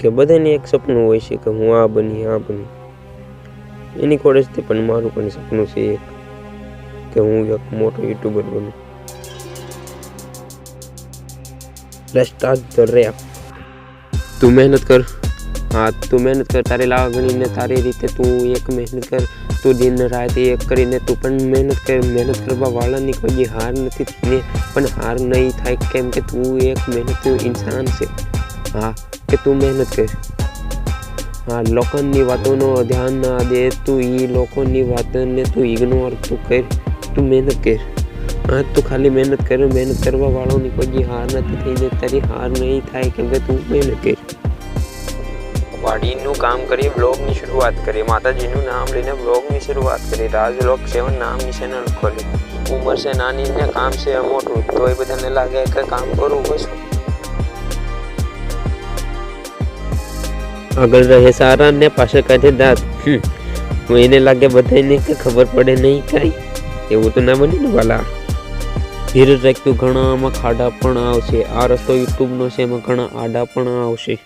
કે બધાને એક સપનું હોય છે કે હું આ બની આ બની. એની કોલેજથી પણ મારું પણ સપનું છે એક, કે હું એક મોટો યુટ્યુબર બનું. તું મહેનત કર. હા, તું મહેનત કર. તારે લાવા ગણીને તારી રીતે તું એક મહેનત કર. તું દિન રાત એક કરીને તું પણ મહેનત કર. મહેનત કરવા વાળાની કોઈ હાર નથી પણ હાર નહીં થાય. કેમ કે તું એક મહેનત ઇન્સાન છે. હા, કે તું મહેનત કર હા લોકોની વાતોનો ધ્યાન ના દે તું એ લોકોની વાતોને તું ઇગ્નોર તું કર. તું મહેનત કર. હા, તું ખાલી મહેનત કર, મહેનત કરવા વાળોની કોઈ હાર નથી થઈને તારી હાર નહીં થાય કેમ કે તું મહેનત કર. વાડીનું કામ કરી બ્લોગની શરૂઆત કરી. માતાજીનું નામ લઈને બ્લોગની શરૂઆત કરી. રાજલોક સેવન નામની ચેનલ ખોલી. ઉંમર છે, નાની ને કામ છે, મોટું. તો એ બધાને લાગે કે કામ કરવું બસ. આગળ રહે સારા ને પાછળ કાઢે દાંત. હું એને લાગે બધાને કે ખબર પડે નહીં કાંઈ. એવું તો ના બને ને વાલા. ધીરજ રાખતું ઘણા આમાં ખાડા પણ આવશે. આ રસ્તો યુટ્યુબનો છે, એમાં ઘણા આડા પણ આવશે.